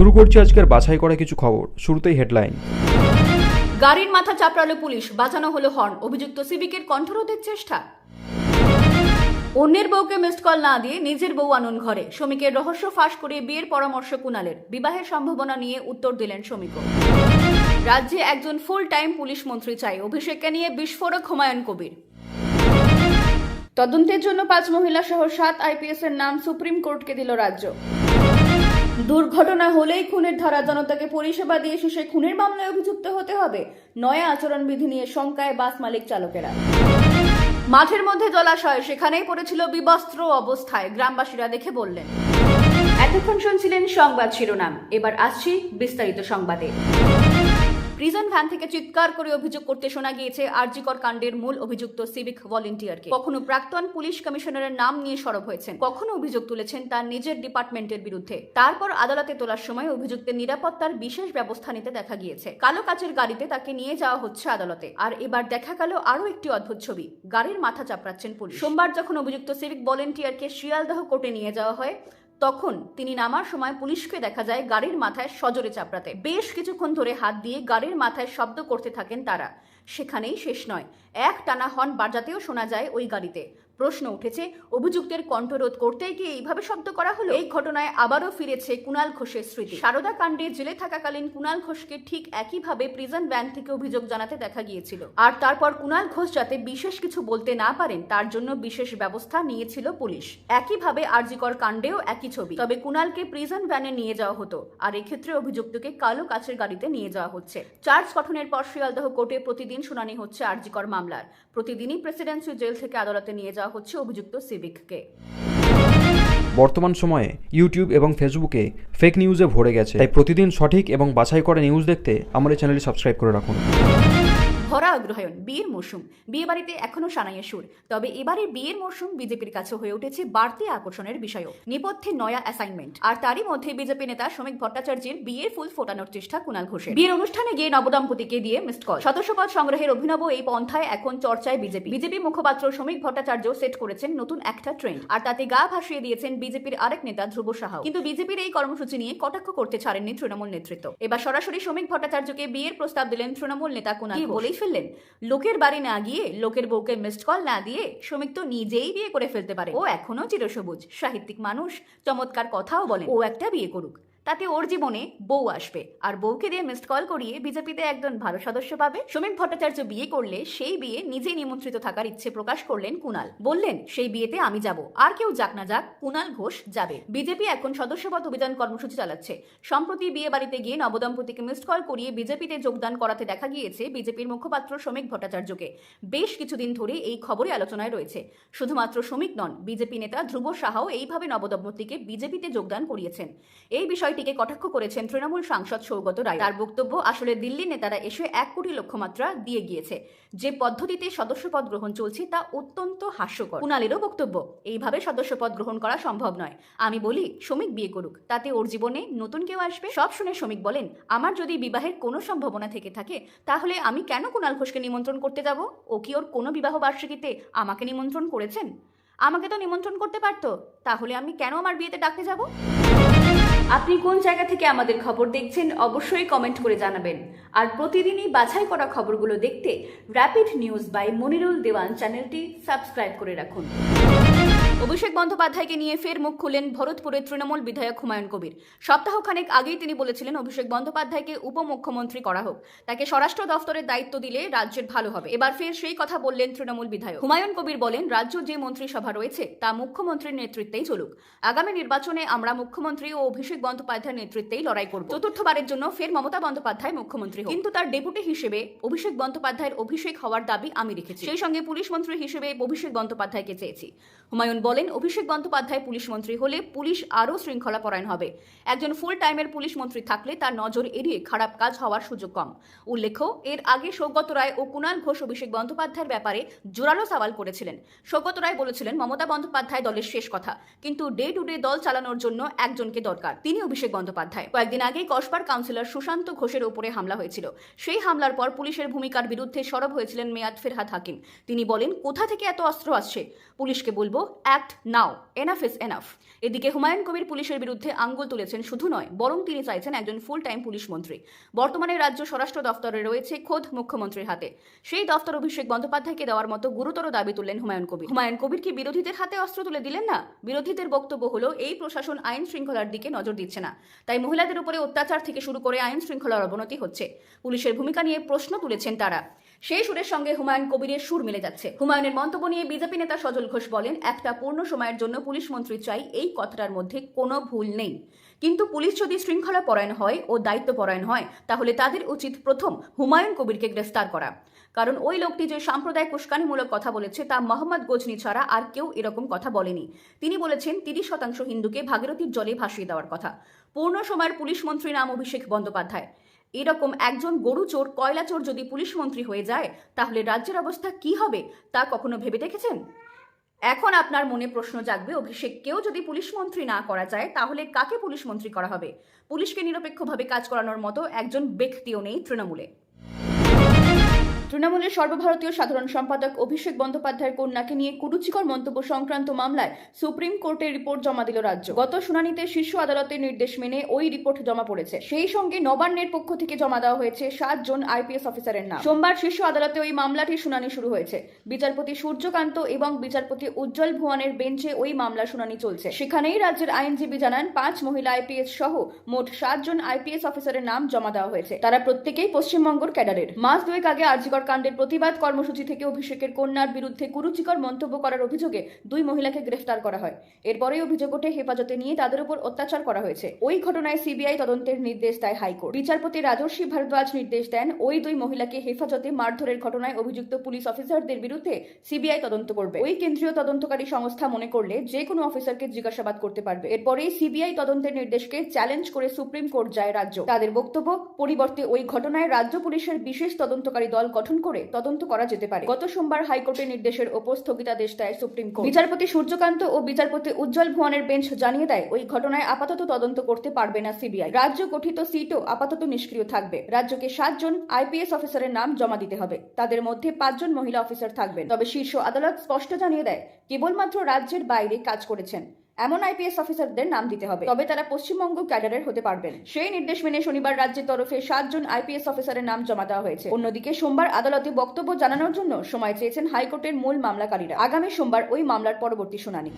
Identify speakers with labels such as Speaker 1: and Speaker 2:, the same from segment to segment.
Speaker 1: শুরু করছি আজকের বাছাই করা কিছু খবর। শুরুতেই হেডলাইন
Speaker 2: গাড়ির মাথা চাপড়ালো পুলিশ বাজানো হলো হর্ন, অভিযুক্ত সিভিকের কণ্ঠরোধের চেষ্টা। অন্যের বউকে মিসড কল না দিয়ে নিজের বউ আনুন ঘরে। শ্রমিকের রহস্য ফাঁস করে বিয়ের পরামর্শ কুনালের বিবাহের সম্ভাবনা নিয়ে উত্তর দিলেন শ্রমিকও রাজ্যে একজন ফুল টাইম পুলিশ মন্ত্রী চাই, অভিষেককে নিয়ে বিস্ফোরক হুমায়ুন কবির। তদন্তের জন্য পাঁচ মহিলা সহ সাত আইপিএস এর নাম সুপ্রিম কোর্টকে দিল রাজ্য। দুর্ঘটনা হলেই খুনের ধারা জনতাকে পরিষেবা দিয়ে শেষে খুনের মামলায় অভিযুক্ত হতে হবে। নয়া আচরণবিধি নিয়ে শঙ্কায় বাস মালিক চালকেরা। মাঠের মধ্যে জলাশয়, সেখানেই পড়েছিল বিবস্ত্র অবস্থায়, গ্রামবাসীরা দেখে বললেন। এতক্ষণ শুনছিলেন সংবাদ শিরোনাম। এবার আসছি বিস্তারিত সংবাদে। প্রিজন ভ্যান থেকে চিৎকার করে অভিযোগ করতে শোনা গিয়েছে, আরজিকর কাণ্ডের মূল অভিযুক্ত সিভিক ভলেন্টিয়ারকে কখনো প্রাক্তন পুলিশ কমিশনারের নাম নিয়ে সরব হয়েছেন, কখনো অভিযোগ তুলেছেন তার নিজের ডিপার্টমেন্টের বিরুদ্ধে। তারপর আদালতে তোলার সময় অভিযুক্তের নিরাপত্তার বিশেষ ব্যবস্থা নিতে দেখা গিয়েছে। কালো কাচের গাড়িতে তাকে নিয়ে যাওয়া হচ্ছে আদালতে। আর এবার দেখা গেল আরও একটি অদ্ভুত ছবি, গাড়ির মাথা চাপড়াচ্ছেন পুলিশ। সোমবার যখন অভিযুক্ত সিভিক ভলেন্টিয়ারকে শিয়ালদহ কোর্টে নিয়ে যাওয়া হয় তখন তিনি নামার সময় পুলিশকে দেখা যায় গাড়ির মাথায় সজোরে চাপড়াতে। বেশ কিছুক্ষণ ধরে হাত দিয়ে গাড়ির মাথায় শব্দ করতে থাকেন তারা। সেখানেই শেষ নয়। এক টানা হর্ন বাজাতেও শোনা যায় ওই গাড়িতে। প্রশ্ন উঠেছে, অভিযুক্তের কণ্ঠরোধ করতেই কি এইভাবে শব্দ করা হলো? এই ঘটনায় আবারও ফিরেছে কুণাল ঘোষের স্মৃতি। সারদা কাণ্ডে জেলে থাকাকালীন কুণাল ঘোষকে ঠিক একইভাবে প্রিজন ভ্যান থেকে অভিযোগ জানাতে দেখা গিয়েছিল। আর তারপর কুণাল ঘোষ যাতে বিশেষ কিছু বলতে না পারেন, তার জন্য বিশেষ ব্যবস্থা নিয়েছিল পুলিশ। একইভাবে আরজিকর কাণ্ডেও একই ছবি। তবে কুণালকে প্রিজন ভ্যানে নিয়ে যাওয়া হতো, আর এক্ষেত্রে অভিযুক্তকে কালো কাছের গাড়িতে নিয়ে যাওয়া হচ্ছে। চার্জ গঠনের পর শিয়ালদহ কোর্টে প্রতিদিন শুনানি হচ্ছে আরজিকর মামলার। প্রতিদিনই প্রেসিডেন্সি জেল থেকে আদালতে নিয়ে যাওয়া হচ্ছে অভিযুক্ত সিভিককে।
Speaker 1: বর্তমান সময়ে ইউটিউব এবং ফেসবুকে ফেক নিউজে ভরে গেছে। তাই প্রতিদিন সঠিক এবং বাছাই করে নিউজ দেখতে আমার এই চ্যানেলটি সাবস্ক্রাইব করে রাখুন।
Speaker 2: ভরা আগ্রহায়ণ বিয়ের মৌসুম বিয়ে বাড়িতে এখনও সানাইয়ের সুর। তবে এবারে বিয়ের মৌসুম বিজেপির কাছে হয়ে উঠেছে বাড়তি আকর্ষণের বিষয়ও। নেপথ্যে নয়া অ্যাসাইনমেন্ট আর তারই মধ্যে বিজেপি নেতা শ্রমিক ভট্টাচার্যের বিয়ের ফুল ফোটানোর চেষ্টা কুণাল ঘোষের। বিয়ের অনুষ্ঠানে গিয়ে নবদম্পতিকে দিয়ে মিসড কল সদস্যপদ সংগ্রহের অভিনব এই পন্থায় এখন চর্চায় বিজেপি। বিজেপি মুখপাত্র শ্রমিক ভট্টাচার্য সেট করেছেন নতুন একটা ট্রেন্ড আর তাতে গা ভাসিয়ে দিয়েছেন বিজেপির আরেক নেতা ধ্রুব সাহা কিন্তু বিজেপির এই কর্মসূচি নিয়ে কটাক্ষ করতে ছাড়েননি তৃণমূল নেতৃত্ব। এবার সরাসরি শ্রমিক ভট্টাচার্যকে বিয়ের প্রস্তাব দিলেন তৃণমূল নেতা কুণাল বলেই ফেললেন। লোকের বাড়ি না গিয়ে, লোকের বউকে মিসড কল না দিয়ে শ্রমিক তো নিজেই বিয়ে করে ফেলতে পারে। ও এখনও চিরসবুজ, সাহিত্যিক মানুষ, চমৎকার কথাও বলে ও একটা বিয়ে করুক। তাতে ওর জীবনে বউ আসবে। আর বউকে দিয়ে মিসড কল করিয়ে বিজেপিতে একজন ভালো সদস্য পাবে। শ্রমিক ভট্টাচার্য বিয়ে করলে সেই বিয়ে নিজেই নিমন্ত্রিত থাকার ইচ্ছে প্রকাশ করলেন কুনাল। বললেন, সেই বিয়েতে আমি যাব। আর কেউ যাক না যাক, কুনাল ঘোষ যাবে। বিজেপি এখন সদস্যপদ অভিযান কর্মসূচি চালাচ্ছে। সম্প্রতি বিয়ে বাড়িতে গিয়ে নবদম্পতিকে মিসড কল করিয়ে বিজেপিতে যোগদান করাতে দেখা গিয়েছে বিজেপির মুখপাত্র শ্রমিক ভট্টাচার্যকে। বেশ কিছুদিন ধরে এই খবরই আলোচনায় রয়েছে। শুধুমাত্র শ্রমিক নন, বিজেপি নেতা ধ্রুব সাহাও এইভাবে নবদম্পতিকে বিজেপিতে যোগদান করিয়েছেন। এই বিষয়টিকে কটাক্ষ করেছেন তৃণমূল সাংসদ সৌগত রায়। তার বক্তব্য, আসলে দিল্লি নেতারা এসে এক কোটি লক্ষ্যমাত্রা দিয়ে গিয়েছে। যে পদ্ধতিতে সদস্যপদ গ্রহণ চলছে তা অত্যন্ত হাস্যকর। কুণালেরও বক্তব্য, এইভাবে সদস্যপদ গ্রহণ করা সম্ভব নয়। আমি বলি, শ্রমিক বিয়ে করুক, তাতে ওর জীবনে নতুন কেউ আসবে? সব শুনে শ্রমিক বলেন, আমার যদি বিবাহের কোনো সম্ভাবনা থেকে থাকে, তাহলে আমি কেন কুণাল ঘোষকে নিমন্ত্রণ করতে যাব? ও কি ওর কোনো বিবাহ বার্ষিকীতে আমাকে নিমন্ত্রণ করেছেন? আমাকে তো নিমন্ত্রণ করতে পারতো, তাহলে আমি কেন আমার বিয়েতে ডাকতে যাব? আপনি কোন জায়গা থেকে আমাদের খবর দেখছেন অবশ্যই কমেন্ট করে জানাবেন। আর প্রতিদিনই বাছাই করা খবরগুলো দেখতে rapid news by Monirul Dewan চ্যানেলটি সাবস্ক্রাইব করে রাখুন। অভিষেক বন্দ্যোপাধ্যায়কে নিয়ে ফের মুখ খুললেন ভরতপুরের তৃণমূল বিধায়ক হুমায়ুন কবির। সপ্তাহখানেক আগেই তিনি বলেছিলেন, অভিষেক বন্দ্যোপাধ্যায়কে উপমুখ্যমন্ত্রী করা হোক। তাকে স্বরাষ্ট্র দফতরের দায়িত্ব দিলে রাজ্যের ভালো হবে। এবার ফের সেই কথা বললেন তৃণমূল বিধায়ক। হুমায়ুন কবির বলেন, রাজ্য যে মন্ত্রিসভা রয়েছে, তা মুখ্যমন্ত্রীর নেতৃত্বেই চলুক। আগামী নির্বাচনে আমরা মুখ্যমন্ত্রী ও অভিষেক বন্দ্যোপাধ্যায়ের নেতৃত্বেই লড়াই করব। চতুর্থবারের জন্য ফের মমতা বন্দ্যোপাধ্যায় মুখ্যমন্ত্রী। কিন্তু তার ডেপুটি হিসেবে অভিষেক বন্দ্যোপাধ্যায়ের অভিষেক হওয়ার দাবি আমি রেখেছি। সেই সঙ্গে পুলিশ মন্ত্রী হিসেবে অভিষেক বন্দ্যোপাধ্যায়কে চেয়েছি। হুমায়ুন বলেন, অভিষেক বন্দ্যোপাধ্যায় পুলিশ মন্ত্রী হলে পুলিশ আরও শৃঙ্খলা পরায়ণ হবে। একজন ফুল টাইমের পুলিশ মন্ত্রী থাকলে তার নজর এড়িয়ে খারাপ কাজ হওয়ার সুযোগ কম। উল্লেখ্য, এর আগে সৌগত রায় ও কুণাল ঘোষ অভিষেক বন্দ্যোপাধ্যায়ের ব্যাপারে জোরালো সওয়াল করেছিলেন। সৌগত রায় বলেছিলেন, মমতা বন্দ্যোপাধ্যায় দলের শেষ কথা, কিন্তু ডে টু ডে দল চালানোর জন্য একজনকে দরকার, তিনি অভিষেক বন্দ্যোপাধ্যায়। কয়েকদিন আগেই কসবার কাউন্সিলর সুশান্ত ঘোষের উপরে হামলা হয়েছিল। সেই হামলার পর পুলিশের ভূমিকার বিরুদ্ধে সরব হয়েছিলেন মেয়াদ ফেরহাদ হাকিম। তিনি বলেন, কোথা থেকে এত অস্ত্র আসছে? পুলিশকে বলব act now. Enough is enough এদিকে হুমায়ুন কবির পুলিশের বিরুদ্ধে আঙ্গুল তুলেছেন শুধু নয়, বরং তিনি চাইছেন একজন ফুল টাইম পুলিশ মন্ত্রী। বর্তমানে রাজ্য স্বরাষ্ট্র দফতরে রয়েছে খোদ মুখ্যমন্ত্রীর হাতে। সেই দফতর অভিষেক বন্দ্যোপাধ্যায়কে দেওয়ার মতো গুরুতর দাবি তুললেন হুমায়ুন কবির। হুমায়ুন কবির কি বিরোধীদের হাতে অস্ত্র তুলে দিলেন না? বিরোধীদের বক্তব্য হলো, এই প্রশাসন আইন শৃঙ্খলার দিকে নজর দিচ্ছে না। তাই মহিলাদের উপরে অত্যাচার থেকে শুরু করে আইন শৃঙ্খলার অবনতি হচ্ছে। পুলিশের ভূমিকা নিয়ে প্রশ্ন তুলেছেন তারা। সেই সুরের সঙ্গে হুমায়ুন কবিরের সুর মিলে যাচ্ছে। হুমায়ুনের মন্তব্য নিয়ে বিজেপি নেতা সজল ঘোষ বলেন, একটা পূর্ণ সময়ের জন্য পুলিশ মন্ত্রী চাই, এই কথাটার মধ্যে কোনো ভুল নেই। কিন্তু পুলিশ যদি শৃঙ্খলা পরায়ণ হয় ও দায়িত্ব পরায়ণ হয়, তাহলে তাদের উচিত প্রথম হুমায়ুন কবিরকে গ্রেফতার করা। কারণ ওই লোকটি যে সাম্প্রদায়িক উস্কানিমূলক কথা বলেছে, তা মোহাম্মদ গজনি ছাড়া আর কেউ এরকম কথা বলেনি। তিনি বলেছেন, তিরিশ শতাংশ হিন্দুকে ভাগীরথীর জলে ভাসিয়ে দেওয়ার কথা। পূর্ণ সময়ের পুলিশ মন্ত্রী নাম অভিষেক বন্দ্যোপাধ্যায়। এরকম একজন গরু চোর, কয়লা চোর যদি পুলিশ মন্ত্রী হয়ে যায়, তাহলে রাজ্যের অবস্থা কি হবে, তা কখনো ভেবে দেখেছেন? এখন আপনার মনে প্রশ্ন জাগবে অভিষেককেও যদি পুলিশ মন্ত্রী না করা যায়, তাহলে কাকে পুলিশ মন্ত্রী করা হবে? পুলিশকে নিরপেক্ষভাবে কাজ করানোর মতো একজন ব্যক্তিও নেই তৃণমূলে। তৃণমূলের সর্বভারতীয় সাধারণ সম্পাদক অভিষেক বন্দ্যোপাধ্যায়ের কন্যাকে নিয়ে কুরুচিকর মন্তব্য সংক্রান্ত মামলায় সুপ্রিম কোর্টে রিপোর্ট জমা দিল রাজ্য। গত শুনানিতে শীর্ষ আদালতের নির্দেশ মেনে ওই রিপোর্ট জমা পড়েছে। সেই সঙ্গে নবান্নের পক্ষ থেকে জমা দেওয়া হয়েছে সাত জন আইপিএস অফিসারের নাম। সোমবার শীর্ষ আদালতে ওই মামলাটির শুনানি শুরু হয়েছে। বিচারপতি সূর্যকান্ত এবং বিচারপতি উজ্জ্বল ভুয়ানের বেঞ্চে ওই মামলা শুনানি চলছে। সেখানেই রাজ্যের আইনজীবী জানান, পাঁচ মহিলা আইপিএস সহ মোট সাত জন আইপিএস অফিসারের নাম জমা দেওয়া হয়েছে। তারা প্রত্যেকেই পশ্চিমবঙ্গের ক্যাডারের। মাস দুয়েক আগে আরজিকর কাণ্ডের প্রতিবাদ কর্মসূচি থেকে অভিষেকের কন্যার বিরুদ্ধে কুরুচিকর মন্তব্য করার অভিযোগে দুই মহিলাকে গ্রেফতার করা হয়। এরপরেই অভিযোগ ওঠে, হেফাজতে নিয়ে তাদের উপর অত্যাচার করা হয়েছে। ওই ঘটনায় সিবিআই তদন্তের নির্দেশ দেয় হাইকোর্ট। বিচারপতি রাজস্বী ভারদ্বাজ নির্দেশ দেন, ওই দুই মহিলাকে হেফাজতে মারধরের ঘটনায় অভিযুক্ত পুলিশ অফিসারদের বিরুদ্ধে সিবিআই তদন্ত করবে। ওই কেন্দ্রীয় তদন্তকারী সংস্থা মনে করলে যে কোনো অফিসারকে জিজ্ঞাসাবাদ করতে পারবে। এরপরেই সিবিআই তদন্তের নির্দেশকে চ্যালেঞ্জ করে সুপ্রিম কোর্ট যায় রাজ্য। তাদের বক্তব্য, পরিবর্তে ওই ঘটনায় রাজ্য পুলিশের বিশেষ তদন্তকারী দল গঠন করে তদন্ত করা যেতে পারে। গত সোমবার হাইকোর্টের নির্দেশের ওপর স্থগিতাদেশ দেয় সুপ্রিম কোর্ট। বিচারপতি সূর্যকান্ত ও বিচারপতি উজ্জ্বল ভুয়ানের বেঞ্চ জানিয়ে দেয়, ওই ঘটনায় আপাতত তদন্ত করতে পারবে না সিবিআই। রাজ্য গঠিত সিটও আপাতত নিষ্ক্রিয় থাকবে। রাজ্যকে সাতজন আইপিএস অফিসারের নাম জমা দিতে হবে। তাদের মধ্যে পাঁচজন মহিলা অফিসার থাকবেন। তবে শীর্ষ আদালত স্পষ্ট জানিয়ে দেয়, কেবলমাত্র রাজ্যের বাইরে কাজ করেছেন। এমন আইপিএস অফিসারদের নাম দিতে হবে। তবে তারা পশ্চিমবঙ্গ ক্যাডারের হতে পারবেন। সেই নির্দেশ মেনে শনিবার রাজ্যের তরফে সাতজন আইপিএস অফিসারের নাম জমা দেওয়া হয়েছে। অন্যদিকে সোমবার আদালতে বক্তব্য জানানোর জন্য সময় চেয়েছেন হাইকোর্টের মূল মামলাকারীরা। আগামী সোমবার ওই মামলার পরবর্তী শুনানি।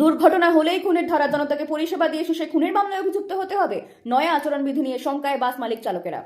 Speaker 2: দুর্ঘটনা হলেই খুনের ধারা জনতাকে পরিষেবা দিয়ে শেষে খুনের মামলায় অভিযুক্ত হতে হবে। নয়া আচরণবিধি নিয়ে শঙ্কায় বাস মালিক চালকেরা।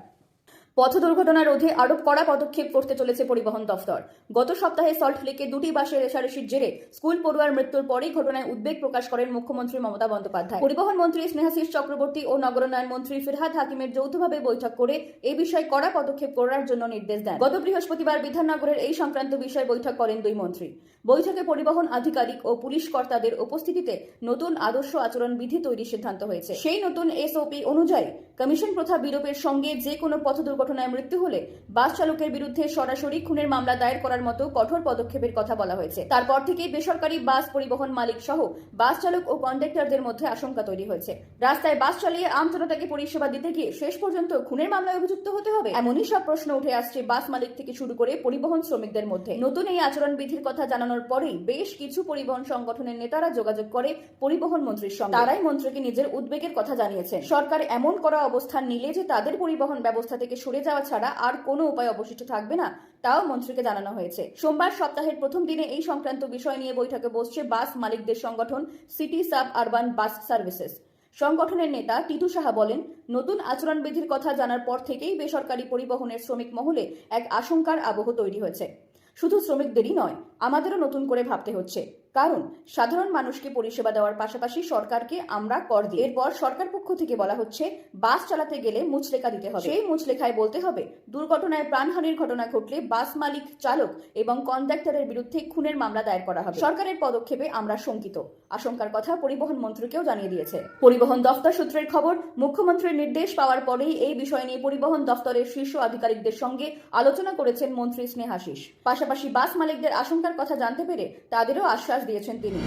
Speaker 2: পথ দুর্ঘটনা রোধে আরও কড়া পদক্ষেপ করতে চলেছে পরিবহন দফতর। গত সপ্তাহে সল্টলেকে দুটি বাসের রেশারেশির জেরে স্কুল পড়ুয়ার মৃত্যুর পরেই ঘটনায় উদ্বেগ প্রকাশ করেন মুখ্যমন্ত্রী মমতা বন্দ্যোপাধ্যায়। পরিবহন মন্ত্রী স্নেহাশিস চক্রবর্তী ও নগরোন্নয়ন মন্ত্রী ফিরহাদ হাকিমের যৌথভাবে বৈঠক করে এই বিষয়ে কড়া পদক্ষেপ করার জন্য নির্দেশ দেন। গত বৃহস্পতিবার বিধাননগরের এই সংক্রান্ত বিষয়ে বৈঠক করেন দুই মন্ত্রী। বৈঠকে পরিবহন আধিকারিক ও পুলিশ কর্তাদের উপস্থিতিতে নতুন আদর্শ আচরণ বিধি তৈরির সিদ্ধান্ত হয়েছে। সেই নতুন এসওপি অনুযায়ী কমিশন প্রথা বিরোপের সঙ্গে যে কোনো পথ দুর্ঘটনায় মৃত্যু হলে বাস চালকের বিরুদ্ধে সরাসরি খুনের মামলা দায়ের করার মতো কঠোর পদক্ষেপের কথা বলা হয়েছে। তারপর থেকেই বেসরকারি বাস পরিবহন মালিক সহ বাস চালক ও কন্ডাক্টরদের মধ্যে আশঙ্কা তৈরি হয়েছে। রাস্তায় বাস চালিয়ে আমজনতাকে পরিষেবা দিতে গিয়ে শেষ পর্যন্ত খুনের মামলায় অভিযুক্ত হতে হবে? এমনই সব প্রশ্ন উঠে আসছে বাস মালিক থেকে শুরু করে পরিবহন শ্রমিকদের মধ্যে। নতুন এই আচরণ বিধির কথা জানানোর পরেই বেশ কিছু পরিবহন সংগঠনের নেতারা যোগাযোগ করে পরিবহন মন্ত্রীর সঙ্গে। তারাই মন্ত্রীকে নিজের উদ্বেগের কথা জানিয়েছেন। সরকার এমন করা অবস্থান নিলে যে তাদের পরিবহন ব্যবস্থা থেকে সরে যাওয়া ছাড়া আর কোনো উপায় অবশিষ্ট থাকবে না, তাও মন্ত্রীকে জানানো হয়েছে। সোমবার সপ্তাহের প্রথম দিনে এই সংক্রান্ত বিষয় নিয়ে বৈঠকে বসছে বাস মালিকদের সংগঠন city suburban bus services. সংগঠনের নেতা টিটু সাহা বলেন, নতুন আচরণবিধির কথা জানার পর থেকেই বেসরকারি পরিবহনের শ্রমিক মহলে এক আশঙ্কার আবহ তৈরি হয়েছে। শুধু শ্রমিকদেরই নয় আমাদেরও নতুন করে ভাবতে হচ্ছে। কারণ, সাধারণ মানুষকে পরিষেবা দেওয়ার পাশাপাশি সরকারকে আমরা কর দিই। এরপর সরকার পক্ষ থেকে বলা হচ্ছে, বাস চালাতে গেলে মুচলেখা দিতে হবে। সেই মুচলেখায় বলতে হবে, দুর্ঘটনায় প্রাণহানির ঘটনা ঘটলে বাস মালিক, চালক এবং কন্ডাক্টরের বিরুদ্ধে খুনের মামলা দায়ের করা হবে। সরকারের পদক্ষেপে আমরা শঙ্কিত। আশঙ্কার কথা পরিবহন মন্ত্রীকেও জানিয়ে দিয়েছে। পরিবহন দফতর সূত্রের খবর, মুখ্যমন্ত্রীর নির্দেশ পাওয়ার পরেই এই বিষয় নিয়ে পরিবহন দফতরের শীর্ষ আধিকারিকদের সঙ্গে আলোচনা করেছেন মন্ত্রী স্নেহাশিস পাশাপাশি বাস মালিকদের আশঙ্কার কথা জানতে পেরে তাদেরও আশ্বাস দিয়েছেন তিনি।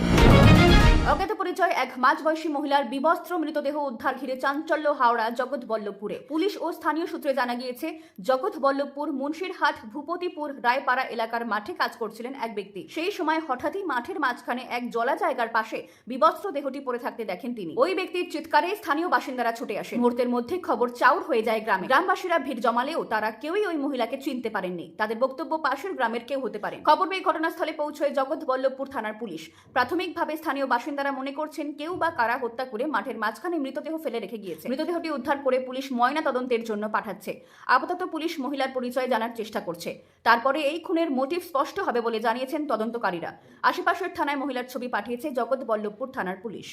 Speaker 2: অজ্ঞাত পরিচয় এক মাঝবয়সী মহিলার বিবস্ত্র মৃতদেহ উদ্ধার ঘিরে চাঞ্চল্য হাওড়া জগৎবল্লভপুরে। পুলিশ ও স্থানীয় সূত্রে জানা গিয়েছে, জগৎবল্লভপুর মুন্সিরহাট ভূপতিপুর রায়পাড়া এলাকার মাঠে কাজ করছিলেন এক ব্যক্তি। সেই সময় হঠাৎই মাঠের মাঝখানে এক জলা জায়গার পাশে বিবস্ত্র দেহটি পড়ে থাকতে দেখেন তিনি। ওই ব্যক্তির চিৎকারে স্থানীয় বাসিন্দারা ছুটে আসে মুহূর্তের মধ্যে খবর চাউর হয়ে যায় গ্রামে। গ্রামবাসীরা ভিড় জমালেও তারা কেউই ওই মহিলাকে চিনতে পারেননি। তাদের বক্তব্য পাশের গ্রামের কেউ হতে পারে খবর পেয়ে ঘটনাস্থলে পৌঁছয় জগৎবল্লভপুর থানার পুলিশ। প্রাথমিকভাবে স্থানীয় বাসিন্দারা মনে করছেন কেউ বা কারা হত্যা করে মাঠের মাঝখানে মৃতদেহ ফেলে রেখে গিয়েছে। মৃতদেহটি উদ্ধার করে পুলিশ ময়না তদন্তের জন্য পাঠাচ্ছে। আপাতত পুলিশ মহিলার পরিচয় জানার চেষ্টা করছে। তারপরে এই খুনের মোটিভ স্পষ্ট হবে বলে জানিয়েছেন তদন্তকারীরা। আশেপাশের থানায় মহিলার ছবি পাঠিয়েছে জগৎ বল্লভপুর থানার পুলিশ।